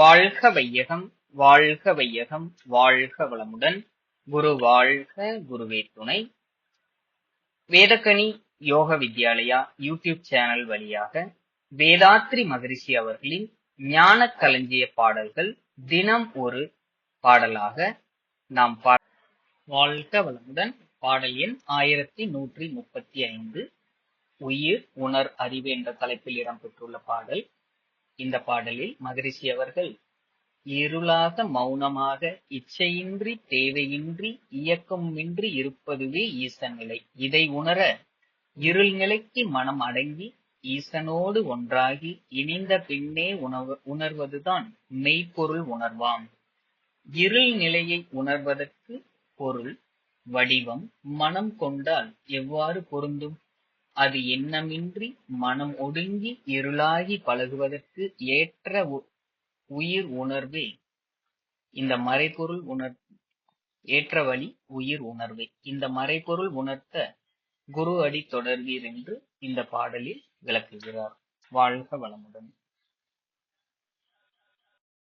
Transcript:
வாழ்க வையகம் வாழ்க வையகம் வாழ்க வளமுடன். குரு வாழ்க குருவே துணை. வேதக்கனி யோக வித்யாலயா யூடியூப் சேனல் வழியாக வேதாத்ரி மகரிஷி அவர்களின் ஞான களஞ்சிய பாடல்கள் தினம் ஒரு பாடலாக நாம் பா வாழ்க வளமுடன். பாடல் எண் ஆயிரத்தி நூற்றி முப்பத்தி ஐந்து. உயிர் உணர் அறிவு என்ற தலைப்பில் இடம்பெற்றுள்ள பாடல். இந்த பாடலில் மகரிஷி அவர்கள் இருளாக மௌனமாக இச்சையின்றி தேவையின்றி இயக்கமின்றி இருப்பதுவே ஈசன் நிலை. இதை உணர இருள் நிலைக்கு மனம் அடங்கி ஈசனோடு ஒன்றாகி இணைந்த பின்னே உணவு உணர்வதுதான் மெய்ப்பொருள் உணர்வாம். இருள் நிலையை உணர்வதற்கு பொருள் வடிவம் மனம் கொண்டால் எவ்வாறு பொருந்தும்? அது எண்ணமின்றி மனம் ஒடுங்கி இருளாகி பழகுவதற்கு ஏற்ற உ- உயிர் உணர்வே. இந்த மறைபொருள் உணர் ஏற்ற வழி உயிர் உணர்வே. இந்த மறைபொருள் உணர்த்த குரு அடி தொடர்வீர் என்று இந்த பாடலில் விளக்குகிறார். வாழ்க வளமுடன்.